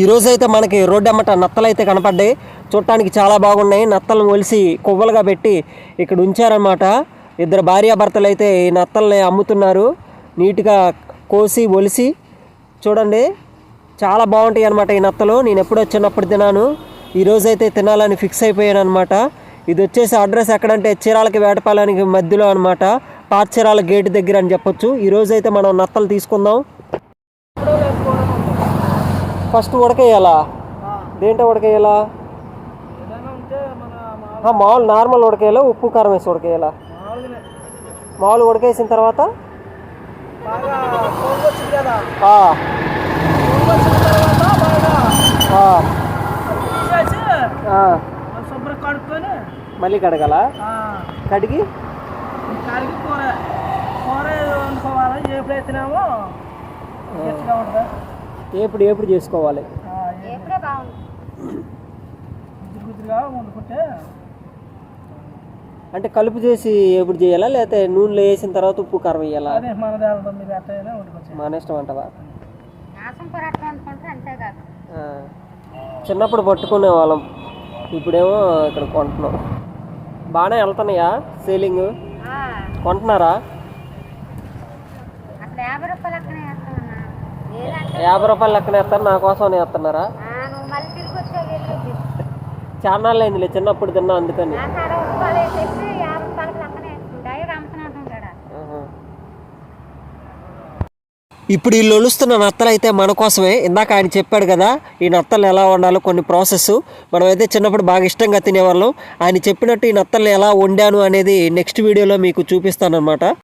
ఈరోజు అయితే మనకి రోడ్డు అమ్మట నత్తలు అయితే కనపడ్డాయి. చూడటానికి చాలా బాగున్నాయి. నత్తలను ఒలిసి కొవ్వలుగా పెట్టి ఇక్కడ ఉంచారనమాట ఇద్దరు భార్యాభర్తలు అయితే ఈ నత్తల్ని అమ్ముతున్నారు. నీట్గా కోసి ఒలిసి చూడండి. చాలా బాగుంటాయి అనమాట ఈ నత్తలు. నేను ఎప్పుడో చిన్నప్పుడు తిన్నాను. ఈరోజు అయితే తినాలని ఫిక్స్ అయిపోయాను అనమాట ఇది వచ్చేసి అడ్రస్ ఎక్కడంటే చీరాలకి వేటపాలనికి మధ్యలో అనమాట పాతచీరాల గేట్ దగ్గర అని చెప్పొచ్చు. ఈరోజు అయితే మనం నత్తలు తీసుకుందాం. ఫస్ట్ ఉడకేయాలా? దేంట్లో ఉడకేయాలా? మామూలు నార్మల్ ఉడకేయాలా? ఉప్పు కారం వేసి ఉడకేయాలా? మామూలు ఉడకేసిన తర్వాత? మళ్ళీ కడగాల? కడిగి? కూర కూర వండుకోవాలి ఎప్పుడైతేనేమో గట్టిగా ఎప్పుడు ఎప్పుడు చేసుకోవాలి? అంటే కలుపు చేసి ఎప్పుడు చేయాలా? లేకపోతే నూనెలో వేసిన తర్వాత ఉప్పు కారం వేయాలా? అదే మన ఇష్టం అంటవా? చిన్నప్పుడు పట్టుకునే వాళ్ళం. ఇప్పుడేమో ఇక్కడ కొంటున్నాం. బాగానే వెళ్తున్నాయా సేలింగ్? ఆ, కొంటున్నారా? యాభై రూపాయలు యాభై రూపాయలు లెక్కన వేస్తారు నా కోసం వేస్తున్నారా? చాలా అయిందిలే చిన్నప్పుడు తిన్నా అందుకని. ఇప్పుడు వీళ్ళు ఒలుస్తున్న నత్తలు అయితే మన కోసమే. ఇందాక ఆయన చెప్పాడు కదా ఈ నత్తలు ఎలా వండాలో కొన్ని ప్రాసెస్. మనమైతే చిన్నప్పుడు బాగా ఇష్టంగా తినేవాళ్ళం. ఆయన చెప్పినట్టు ఈ నత్తల్ని ఎలా వండాను అనేది నెక్స్ట్ వీడియోలో మీకు చూపిస్తాను అనమాట